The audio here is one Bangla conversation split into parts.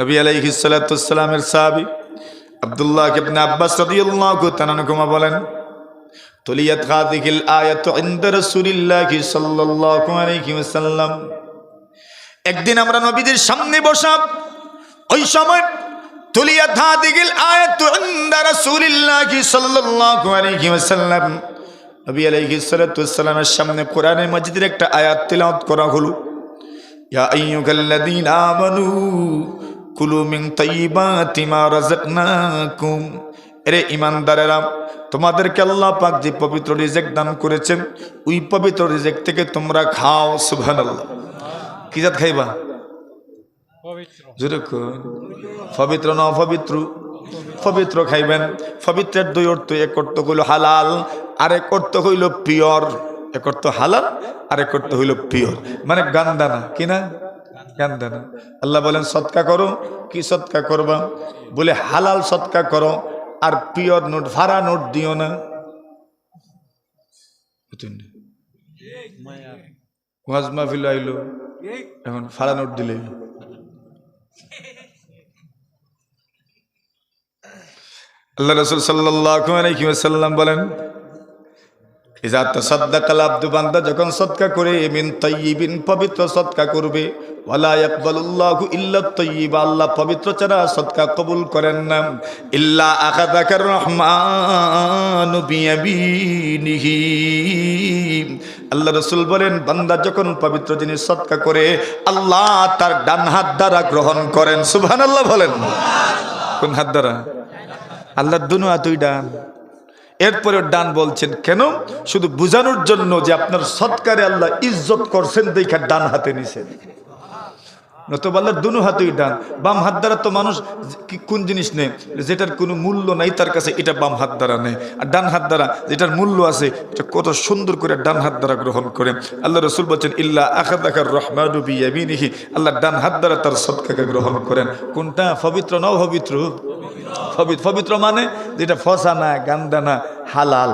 নবী আলাইহিস সালাতু সালামের সাহাবী আব্দুল্লাহ ইবনে আব্বাস রাদিয়াল্লাহু তাআলা বলেন, তুলিয়াত হাদিহিল আয়াতু ইনদা রাসূলিল্লাহি সাল্লাল্লাহু আলাইহি ওয়াসাল্লাম। একদিন আমরা নবীদের সামনে বসা, ওই সময় তুলিয়াত হাদিহিল আয়াতু ইনদা রাসূলিল্লাহি সাল্লাল্লাহু আলাইহি ওয়াসাল্লাম। নবী আলাইহিস সালাতু সালামের সামনে কোরআনের মাজিদের একটা আয়াত তিলাওয়াত করা হলো, ইয়া আইয়ুহাল্লাযীনা আমানু কুলু মিন তাইয়্যিবাতি মা রাযাকনাকুম। এরে ইমানদারেরা তোমাদেরকে আল্লাহ পাক যে পবিত্র রিজেক দান করেছেন ওই পবিত্র রিজেক থেকে তোমরা খাও কি জাত খাইবা। পবিত্র। না অপবিত্র? পবিত্র খাইবেন। পবিত্রের দুই অর্থ এক অর্থ হইল হালাল আর এক অর্থ হইল পিওর। এক অর্থ হালাল আর এক অর্থ হইল পিওর। মানে গান্দানা কি না আল্লাহ বলেন, সৎকা করো। কি সৎকা করবা? বলে, হালাল সৎকা করো, আর পিওর নোট, ভাড়া নোট দিও না। এখন ভাড়া নোট দিলে আল্লাহ রসুল সাল্লাম বলেন ইজা তাসাদ্দাকাল আব্দু বান্দা, যখন সৎকা করে, মিন তাইয়িবিন, পবিত্র সৎকা করবে। ওয়ালা ইয়াকবালুল্লাহু ইল্লা তাইয়িবা, আল্লাহ পবিত্র ছাড়া সৎকা কবুল করেন না। ইল্লা আখাযাকার রহমানু বিয়ামিনিহি। আল্লাহ রসুল বলেন, বান্দা যখন পবিত্র জিনিস সৎকা করে, আল্লাহ তার ডান হাত দ্বারা গ্রহণ করেন। সুবহানাল্লাহ বলেন। কোন হাত দ্বারা? আল্লাহর দুনু হাতুই ডান। এরপরে ডান বলছেন, কেন? শুধু বুঝানোর জন্য যে আপনার সৎকারে আল্লাহ ইজ্জত করছেন দেখা ডান হাতে নিছেন। দুনু হাতেই ডান। বাম হাত দ্বারা তো মানুষ কোন জিনিস নেই? যেটার মূল্য নাই তার কাছে, এটা বাম হাত দ্বারা নেই। আর ডান হাত দ্বারা যেটার মূল্য আছে, এটা কত সুন্দর করে ডান হাত দ্বারা গ্রহণ আল্লাহ রসুল বলছেন আখাদ আখার আল্লাহ ডান হাত দ্বারা তার সৎকাকে গ্রহণ করেন। কোনটা? পবিত্র না পবিত্র পবিত্র পবিত্র মানে? যেটা ফসা না, গান্দা না হালাল।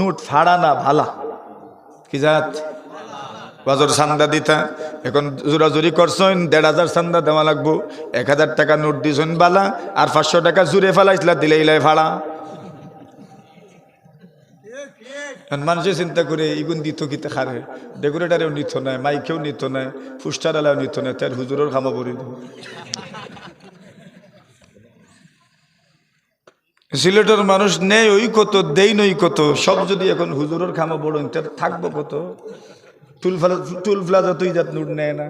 নোট ফাড়া না ভালা। কি জাত? বাজার চান্দা দিতা। এখন জোরাজুরি করছেন, দেড় হাজার চান্দা দেওয়া লাগবো। এক হাজার টাকা নোট দিছেন বালা, আর পাঁচশো টাকা জুড়ে ফেলাইছিলা দিলে ইলাই ভাড়া এখন মানুষে চিন্তা করে, ইগুন দিত কিতে খারে? ডেকোরেটারেও নিত নাই, মাইকেও নিত নাই, ফুস্টারালাও নিত নাই, তার হুজুরের খামা পড়ি সিলেটের মানুষ নেই, ওই কত, দেই নই কত, সব যদি এখন হুজুরের খামা বড় তার থাকব কত। টুল ফ্লাজা তুই যাত নুট নেয় না।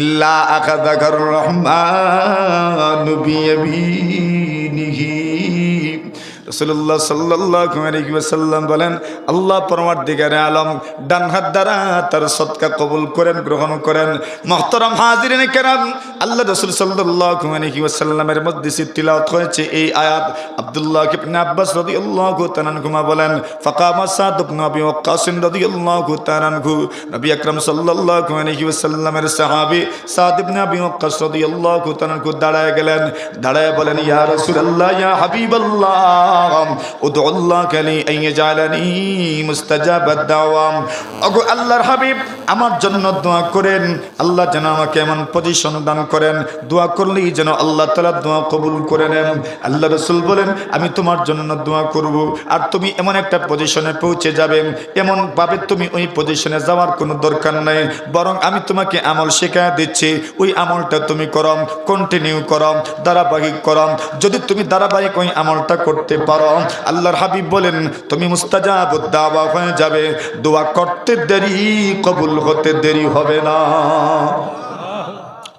ইল্লা আকাদাকার রহমান রসুল্লাহ ওয়াসাল্লাম বলেন, আল্লাহ পরমার্থিকারে আলম ডান হাত দ্বারা তার সৎকা কবুল করেন, গ্রহণ করেন। মহতরম হাজিরিন কেরাম আল্লাহ রসুল আলাইহি ওয়াসাল্লামের মধ্যে তিলাওয়াত হয়েছে এই আয়াত। আব্দুল্লাহ ইবনে আব্বাস রাদিয়াল্লাহু তাআলা আনহুমা বলেন, ফাকামা সাদ ইবনে আবি ওয়াক্কাস রাদিয়াল্লাহু তাআলা আনহু। নবী আকরাম সাল্লাল্লাহু আলাইহি ওয়াসাল্লামের সাহাবী সাদ ইবনে আবি ওয়াক্কাস রাদিয়াল্লাহু তাআলা আনহু দাঁড়ায় গেলেন। দাঁড়ায় বলেন, ইয়া রাসূলুল্লাহ, ইয়া হাবিবাল্লাহ। উদউ আল্লাহ কালি আন ইয়াজআলানি মুস্তাজাবাদ দাওয়াম। ওগো আল্লাহর হাবিব, আমার জন্য দোয়া করেন। আল্লাহ যেন আমাকে এমন পজিশন দান করেন। দোয়া করলেই যেন আল্লাহ তালা দোয়া কবুল করে নেন। আল্লাহ রাসূল বলেন, আমি তোমার জন্য দোয়া করব। আর তুমি এমন একটা পজিশনে পৌঁছে যাবে। এমন ভাবে তুমি ওই পজিশনে যাওয়ার কোনো দরকার নাই। বরং আমি তোমাকে আমল শেখায় দিচ্ছি। ওই আমলটা তুমি করম কন্টিনিউ করম ধারাবাহিক করম যদি তুমি ধারাবাহিক ওই আমলটা করতে পারো আল্লাহর হাবিব বলেন, তুমি মুস্তাজাব দাওয়া হয়ে যাবে। দোয়া করতে দেরি, কবুল হতে দেরি হবে না।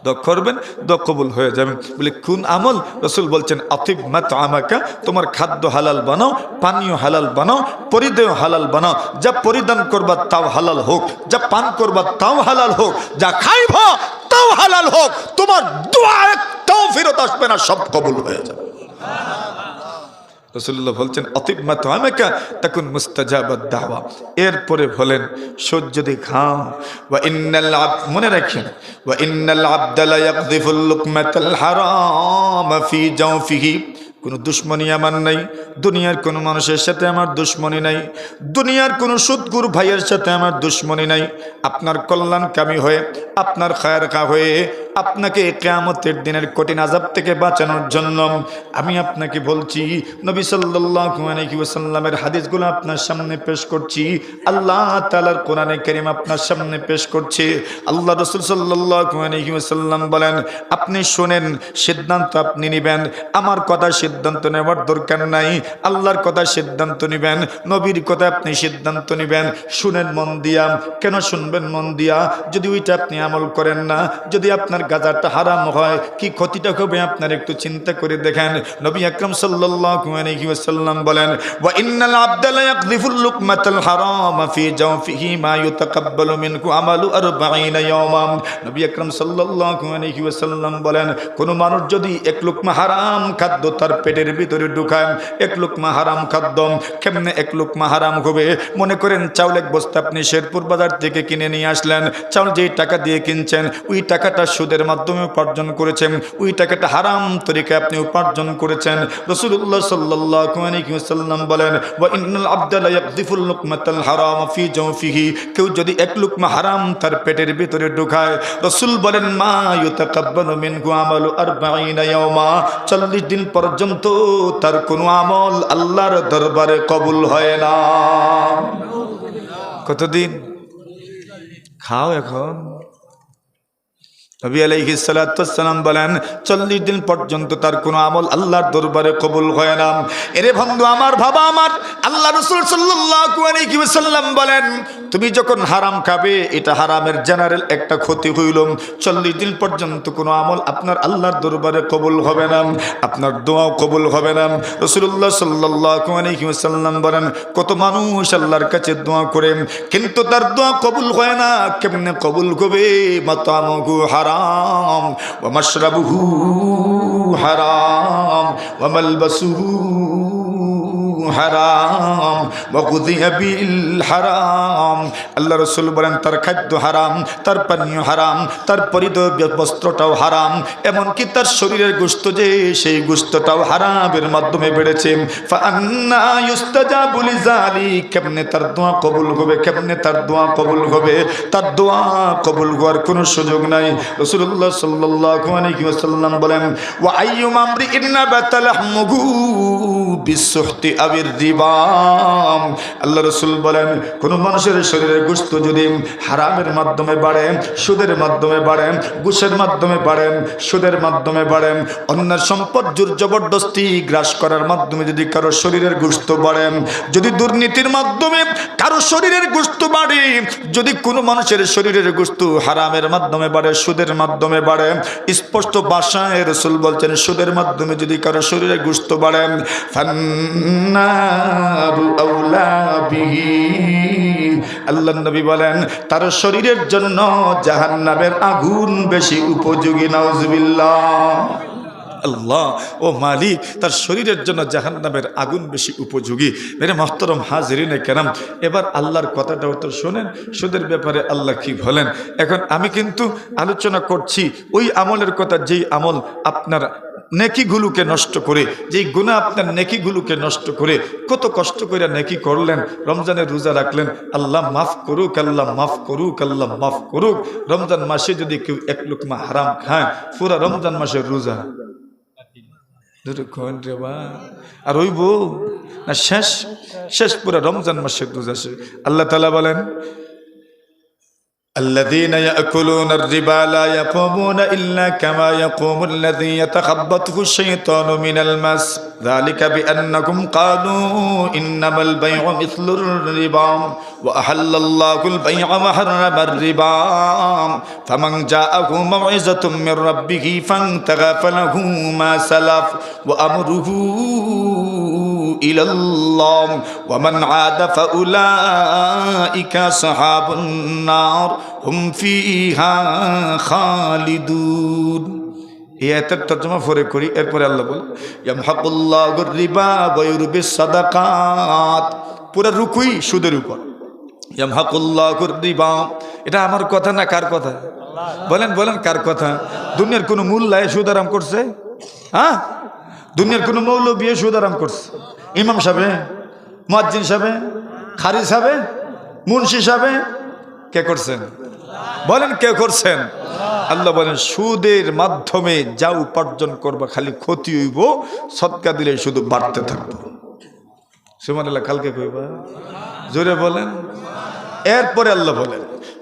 দোয়া করবেন, দোয়া কবুল হয়ে যাবে। বলে কোন আমল? রসুল বলছেন আতিব মাত আমাকা, তোমার খাদ্য হালাল বানাও, পানীয় হালাল বানাও পরিদেয় হালাল বানাও। যা পরিধান করবা তাও হালাল হোক, যা পান করবা তাও হালাল হোক, যা খাইব তাও হালাল হোক, তোমার দোয়া একটাও ফেরত আসবে না, সব কবুল হয়ে যাবে। রসুল্লাহ বলছেন, অতিব মাতামেকা তখন মুস্তাজাবাদ দাওয়া। এরপরে বলেন সহ্য দিয়ে খাও ওয়া ইন্নাল মনে রাখেন, ওয়া ইন্নাল আবদা লা ইয়াকযিফুল লুকমাতাল হারাম ফি কোনো দুশ্মনী আমার নাই, দুনিয়ার কোনো মানুষের সাথে আমার দুশ্মনী নাই, দুনিয়ার কোনো সুদগুর ভাইয়ের সাথে আমার দুশ্মনী নাই। আপনার কল্যাণকামী হয়ে, আপনার খায়ের খা হয়ে আপনাকে কেয়ামতের দিনের কঠিন আজাব থেকে বাঁচানোর জন্য আমি আপনাকে বলছি, নবী ওয়াসাল্লামের হাদিসগুলো আপনার সামনে পেশ করছি, আল্লাহ তাআলার কোরআনে কারীম আপনার সামনে পেশ করছে। আল্লাহ রাসূল ওয়াসাল্লাম বলেন, আপনি শুনেন, সিদ্ধান্ত আপনি নেবেন। আমার কথা সিদ্ধান্ত নেওয়ার দরকার নাই। আল্লাহর কথা সিদ্ধান্ত নেবেন, নবীর কথা আপনি সিদ্ধান্ত নেবেন। শুনেন মন দিয়া, কেন শুনবেন মন দিয়া? যদি ওইটা আপনি আমল করেন না, যদি আপনার গাজারটা হারাম হয়, কি ক্ষতিটা হবে আপনার একটু চিন্তা করে দেখেন। নবী আকরাম সাল্লাল্লাহু আলাইহি ওয়াসাল্লাম বলেন, ওয়া ইন্নাল আবদা লা ইয়াকযিফুল লুকমাতাল হারাম ফি জাওফিহি মা ইউতাকাব্বালু মিনহু আমালু 40 ইয়াওমান। নবী আকরাম সাল্লাল্লাহু আলাইহি ওয়াসাল্লাম বলেন, কোন মানুষ যদি এক লুকমা হারাম খাদ্য তার পেটের ভিতরে ঢুকায়, এক লুকমা হারাম খাদ্য কেমনে এক লুকমা হারাম হবে? মনে করেন চাউল এক বস্তা আপনি শেরপুর বাজার থেকে কিনে নিয়ে আসলেন, চাউল যেই টাকা দিয়ে কিনছেন, ওই টাকাটা সুদের মাধ্যমে উপার্জন করেছেন। ওই টাকাটা হারাম তরিকায় আপনি উপার্জন করেছেন। রসুল্লাহ ওয়াসাল্লাম বলেন, ওয়া ইন্নাল আবদা লা ইয়াকযিফুল লুকমাতাল হারাম ফি জাওফিহি কেউ যদি এক লুকমা হারাম তার পেটের ভিতরে ঢুকায়, রসুল বলেন, মা ইউতাকাব্বালু মিনহু আমালু 40 ইয়াওমা। 40 দিন পর্যন্ত তার কোনো আমল আল্লাহর দরবারে কবুল হয় না। কতদিন? খাও এখন। নবী আলাইহি সালাম বলেন, চল্লিশ দিন পর্যন্ত তার কোনো আমল আল্লাহর দরবারে কবুল হয় না। এরে বন্ধু, আমার বাবা আমার আল্লাহ রসুল ওয়াসাল্লাম বলেন তুমি যখন হারাম খাবে, এটা হারামের জেনারেল একটা ক্ষতি হইল চল্লিশ দিন পর্যন্ত কোনো আমল আপনার আল্লাহর দরবারে কবুল হবে না। আপনার দোয়াও কবুল হবে না। রসুল্লাহ আলাইহি বলেন, কত মানুষ আল্লাহর কাছে দোয়া করে, কিন্তু তার দোয়া কবুল হয় না। কেমনে কবুল হবে? মাতামহু হারাম মাশরাবুহু হারাম, ওয়া মালবাসুহু হারাম হারাম। আল্লাহ রসুল বলেন, তার খাদ্য হারাম, তার পানীয় হারাম, তার পরিধেয় বস্ত্রটাও হারাম, এমনকি তার শরীরের গোশত যে সেই গোশতটাও হারামের মাধ্যমে বেড়েছে। কেমনে তার দোয়া কবুল হবে, কেমনে তার দোয়া কবুল হবে? তার দোয়া কবুল হওয়ার কোনো সুযোগ নাই। রসুল্লাহ ওয়াসাল্লাম বলেন হামুহু বিসুহতি আবির রিবাম আল্লাহ রসুল বলেন, কোন মানুষের শরীরের গোস্ত যদি হারামের মাধ্যমে বাড়ে, সুদের মাধ্যমে বাড়ে, ঘুষের মাধ্যমে বাড়ে, সুদের মাধ্যমে বাড়ে, অন্যের সম্পদ জোর জবরদস্তি গ্রাস করার মাধ্যমে যদি কারও শরীরের গোস্ত বাড়ে, যদি দুর্নীতির মাধ্যমে কারও শরীরের গোস্ত বাড়ে, যদি কোনো মানুষের শরীরের গোস্ত হারামের মাধ্যমে বাড়ে, সুদের মাধ্যমে বাড়ে, স্পষ্ট ভাষায় রসুল বলছেন, সুদের মাধ্যমে যদি কারও শরীরে গোস্ত বাড়ে ফান্নারু আউলা বিহি। আল্লাহ নবী বলেন তার শরীরের জন্য জাহান্নামের আগুন বেশি উপযোগী নাউজুবিল্লাহ। আল্লাহ ও মালিক, তার শরীরের জন্য জাহান্নামের আগুন বেশি উপযোগী। মেরে মহতরম হাজরিনে কেরাম, এবার আল্লাহর কথাটাও তো শোনেন, সুদের ব্যাপারে আল্লাহ কি বলেন? এখন আমি কিন্তু আলোচনা করছি, ওই আমলের কথা, যেই আমল আপনার নেকিগুলোকে নষ্ট করে, যেই গুণা আপনার নেকিগুলোকে নষ্ট করে, কত কষ্ট করে নেকি করলেন, রমজানের রোজা রাখলেন, আল্লাহ মাফ করুক, আল্লাহ মাফ করুক, আল্লাহ মাফ করুক। রমজান মাসে যদি কেউ এক লুকমা হারাম খায়, পুরা রমজান মাসের রোজা। দুটোক্ষণ রে বা আর ওই বউ না, শেষ শেষ পুরা রমজান মাসে রোজা শেষ আল্লাহ তালা বলেন الذين يأكلون الربا لا يقومون إلا كما يقوم الذي يتخبطه الشيطان من المس ذلك بأنكم قالوا إنما البيع مثل الربا وأحل الله البيع وحرم الربا فمن جاءه موعظة من ربه فانتهى فله ما سلف وأمره إلى الله ومن عاد فأولئك أصحاب النار هم فيها خالدون এই আয়াতের তর্জমা পরে করি এরপরে আল্লাহ বল ইয়ামহাকুল্লাহুর রিবা ওয়া ইউরবিস সাদাকাত পুরো রুকুই সুদের উপর ইয়ামহাকুল্লাহুর রিবা এটা আমার কথা না কার কথা বলেন বলেন কার কথা দুনিয়ার কোনো মূল্যায় সুদ আরাম করছে হ্যাঁ দুনিয়ার কোনো মৌল বিয়ে সুদ আরাম করছে ইমাম সাহেবে, মুয়াজ্জিন সাহেবে, খারি সাহেবে, মুন্সি সাহেবে, কে করছেন? বলেন কে করছেন? আল্লাহ বলেন, সুদের মাধ্যমে যা উপার্জন করবা খালি ক্ষতি হইব, সৎকা দিলে শুধু বাড়তে থাকব। সুমান আল্লাহ কালকে কইবা? জোরে বলেন। এরপরে আল্লাহ বলেন।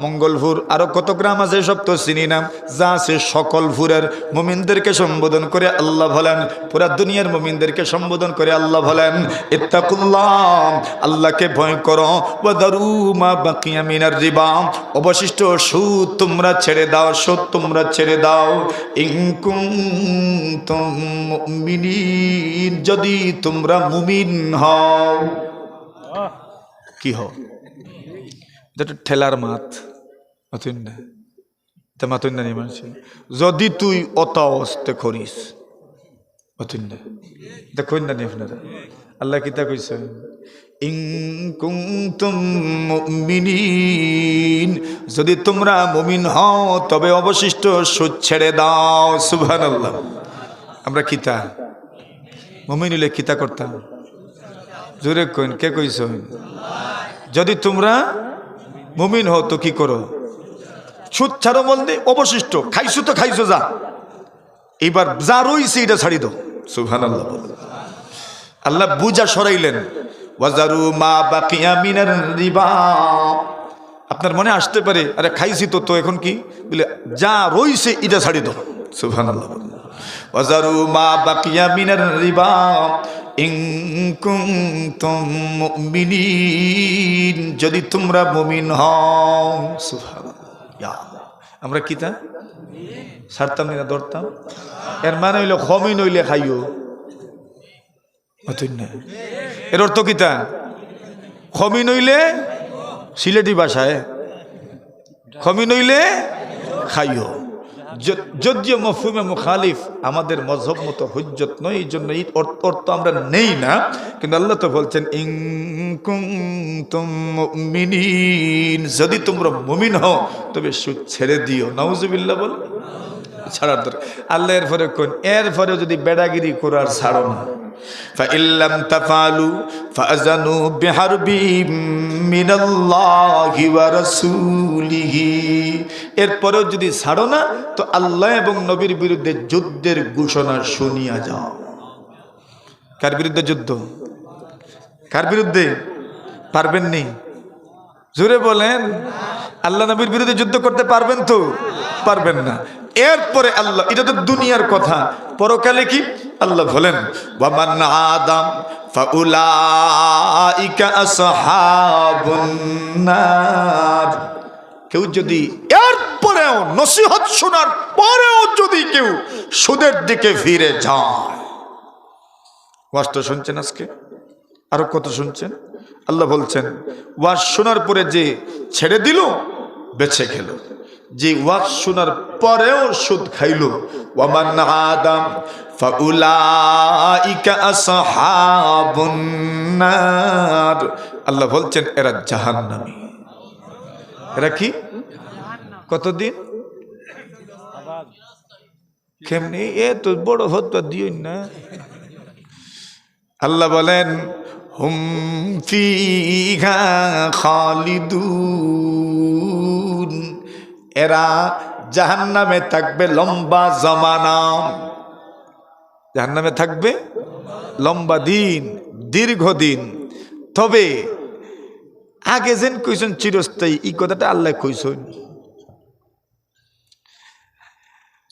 মঙ্গলপুর আরও কত গ্রাম আছে সব তো চিনি না। যা আছে সকল ভুরের মুমিনদেরকে সম্বোধন করে আল্লাহ বলেন পুরা দুনিয়ার মুমিনদেরকে সম্বোধন করে আল্লাহ বলেন ইত্তাকুল্লাহ আল্লাহকে ভয় করো ওয়াদারু মা বাকিয়া মিনার রিবা অবশিষ্ট সুদ তোমরা ছেড়ে দাও সুদ তোমরা ছেড়ে দাও। ইনকুম যদি তোমরা মুমিন হও কি হও? যেটা ঠেলার মাত মাতুন না তা না মানুষ যদি তুই অত অস্তে করিস মাতুন না দেখুন না আপনারা আল্লাহ কিতা কইছে? যদি তোমরা মুমিন হও, তবে অবশিষ্ট সুদ ছেড়ে দাও, সুবহানাল্লাহ। আমরা কিতা মুমিন হইলে কিতা করতাম? জোরে কইন, কে কইছ? যদি তোমরা মুমিন হও তো কি করো? সুদ ছাড়ো বলতে অবশিষ্ট, খাইছো তো খাইছো যা। এবার যা রইছে এটা ছাড়ি দাও। সুহান আল্লাহ আল্লাহ বুঝা সরাইলেন। মা আপনার মনে আসতে পারে, আরে খাইছি তো তো এখন কি? বলে, যা রইছে এটা ছাড়ি দাও। সুহান আল্লাহ মা যদি তোমরা মুমিন হও। আমরা কিতা ছাড়তাম না, ধরতাম। এর মানে হইল খমি নইলে খাইও। এর অর্থ কিতা খমি নইলে সিলেটি ভাষায়। খমি নইলে খাইও। যদিও মফহুমে মুখালিফ আমাদের মজহব মতো হুজ্জত নয় এই জন্য এই অর্থ অর্থ আমরা নেই না কিন্তু আল্লাহ তো বলছেন ইং কুনতুম মুমিনিন যদি তোমরা মুমিন হও তবে সুদ ছেড়ে দিও নাউজুবিল্লাহ বল ছাড়ার দরকার আল্লাহ এর পরে কোন এর পরে যদি বেড়াগিরি করার ছাড়ো না فإن لم تفعلوا فأذنوا بحرب من الله ورسوله এরপরেও যদি ছাড়ো না, তো আল্লাহ এবং নবীর বিরুদ্ধে যুদ্ধের ঘোষণা শুনিয়া যাও। কার বিরুদ্ধে যুদ্ধ? কার বিরুদ্ধে? পারবেন নি? জোরে বলেন, আল্লাহ নবীর বিরুদ্ধে যুদ্ধ করতে পারবেন তো? পারবেন না। এরপরে আল্লাহ, এটা তো দুনিয়ার কথা। পরকালে কি? আল্লাহ বলেন নার। কেউ যদি এরপরেও নসিহত শোনার পরেও যদি কেউ সুদের দিকে ফিরে যায়। তো শুনছেন আজকে? আরও কত শুনছেন? আল্লাহ বলছেন, ওয়াজ শোনার পরে যে ছেড়ে দিল বেছে খেল যে ওয়াজ শোনার পরেও সুদ খাইল, ওয়ামান আদম আল্লাহ বলছেন, এরা জাহান্নামী। এরা কি? কতদিন? কেমনি? এ তো বড় হত্যা দিও না। আল্লাহ বলেন, হুম ফিহা খালিদুন। এরা জাহান্নামে থাকবে লম্বা জমানা। জাহান্নামে থাকবে লম্বা দিন, দীর্ঘদিন। তবে আগে যেন কইছেন চিরস্থায়ী, এই কথাটা আল্লাহ কইছেন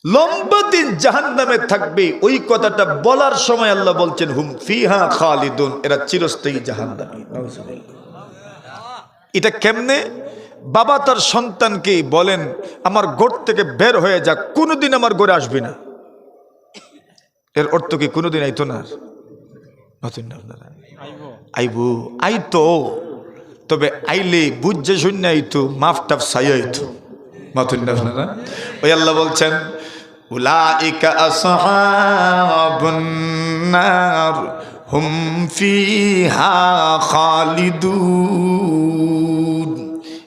লম্বা দিন জাহান নামে থাকবে। ওই কথাটা বলার সময় আল্লাহ বলছেন, হুম, ফিহা খালিদুন। এরা চিরস্থায়ী জাহান নামে এটা কেমনে? বাবা তার সন্তানকে বলেন, আমার গোট থেকে বের হয়ে যাক, কোনোদিন আমার ঘরে আসবে না। এর অর্থ কি, কোনোদিন আইতো না? নতুন আপনারা আইবো। আইতো। তবে আইলে বুঝছে শূন্য আইতো মাফ টাফ সাই আইতো। মাথুন না আপনারা ওই আল্লাহ বলছেন উলাইকা আসহাবুন নার হুম ফিহা খালিদুন।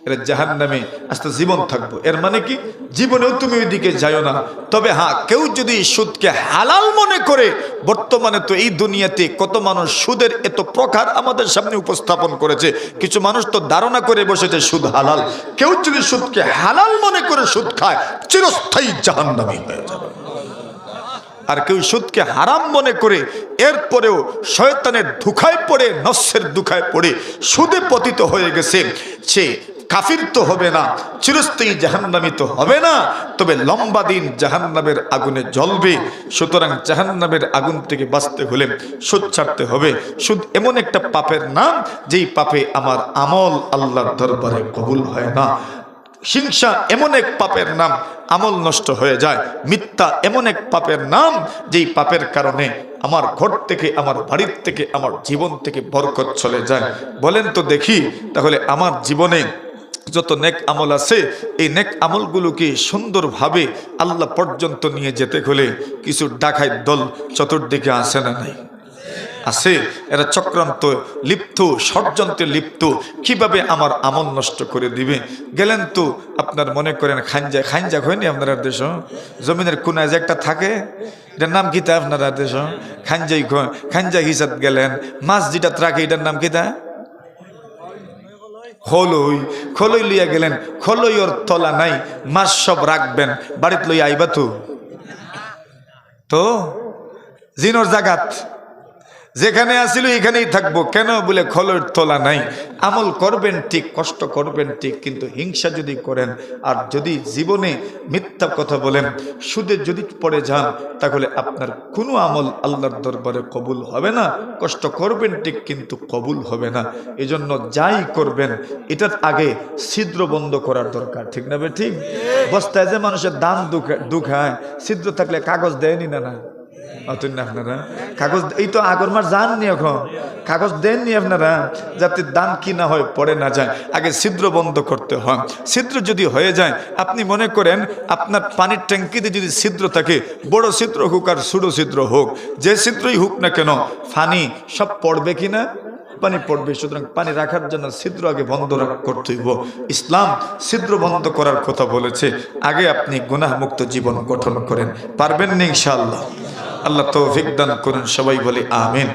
এরা জাহান নামে আস্তে জীবন থাকব। এর মানে কি? জীবনেও তুমি ওইদিকে যাইও না। তবে হ্যাঁ কেউ যদি সুদকে হালাল মনে করে, বর্তমানে তো এই দুনিয়াতে কত মানুষ সুদের এত প্রকার আমাদের সামনে উপস্থাপন করেছে। কিছু মানুষ তো ধারণা করে বসেছে সুদ হালাল। কেউ যদি সুদকে হালাল মনে করে সুদ খায়, চিরস্থায়ী জাহান নামে হয়ে যাবে। আর কেউ সুদকে হারাম মনে করে, এরপরেও শয়তানের ধুখায় পড়ে নস্যের দুখায় পড়ে, সুদে পতিত হয়ে গেছে। সে কাফির তো হবে না, চিরস্থায়ী জাহান্নামি তো হবে না, তবে লম্বা দিন জাহান্নামের আগুনে জ্বলবে। সুতরাং জাহান্নামের আগুন থেকে বাঁচতে হলে সুদ ছাড়তে হবে। সুদ এমন একটা পাপের নাম, যেই পাপে আমার আমল আল্লাহর দরবারে কবুল হয় না। হিংসা এমন এক পাপের নাম, আমল নষ্ট হয়ে যায়। মিথ্যা এমন এক পাপের নাম, যেই পাপের কারণে আমার ঘর থেকে, আমার বাড়ির থেকে, আমার জীবন থেকে বরকত চলে যায়। বলেন তো দেখি, তাহলে আমার জীবনে যত নেক আমল আছে, এই নেক আমলগুলোকে সুন্দরভাবে আল্লাহ পর্যন্ত নিয়ে যেতে হলে কিছু ডাকাই দল চতুর্দিকে আসে না নাই? আছে। এরা চক্রান্ত লিপ্ত, ষড়যন্ত্রে লিপ্ত। কীভাবে আমার আমল নষ্ট করে দিবে? গেলেন তো আপনার মনে করেন খাঞ্জা খাঞ্জা হয়নি আপনার দেশ? জমিনের কোনায় যে একটা থাকে, এটার নাম কিতা আপনার দেশ? খাঞ্জাই খাঞ্জা হিসাব গেলেন। মাছ যেটা থাকে এটার নাম কিতা খলই খলই লইয়া গেলেন, খলই ওর তলা নাই, মাছ সব রাখবেন, বাড়িতে লইয়া আইবা তো? তো? জিনোর জাগাত। যেখানে আসিল এখানেই থাকব। কেন বলে খলের তোলা নাই? আমল করবেন ঠিক, কষ্ট করবেন ঠিক, কিন্তু হিংসা যদি করেন, আর যদি জীবনে মিথ্যা কথা বলেন, সুদে যদি পড়ে যান, তাহলে আপনার কোনো আমল আল্লাহর দরবারে কবুল হবে না। কষ্ট করবেন ঠিক, কিন্তু কবুল হবে না। এজন্য যাই করবেন, এটার আগে ছিদ্র বন্ধ করার দরকার, ঠিক না বে ঠিক? বস্তায় যে মানুষের দান দুখায়, ছিদ্র থাকলে কাগজ দেয়নি না না না আপনারা। কাগজ, এই তো আগর মাস এখন। কাগজ দেননি আপনারা, যাতে দান কি না হয় পড়ে না যায়। আগে ছিদ্র বন্ধ করতে হয়। ছিদ্র যদি হয়ে যায়, আপনি মনে করেন আপনার পানির ট্যাঙ্কিতে যদি ছিদ্র থাকে, বড় ছিদ্র হোক আর ছোটো ছিদ্র হোক, যে ছিদ্রই হোক না কেন ফানি সব পড়বে কি না? পানি পড়বে। সুতরাং পানি রাখার জন্য ছিদ্র আগে বন্ধ করতে হইব। ইসলাম ছিদ্র বন্ধ করার কথা বলেছে। আগে আপনি গুনাহমুক্ত জীবন গঠন করেন। পারবেন না ইনশাআল্লাহ। আল্লাহ তৌফিক দান করুন সবাই বলে আমিন।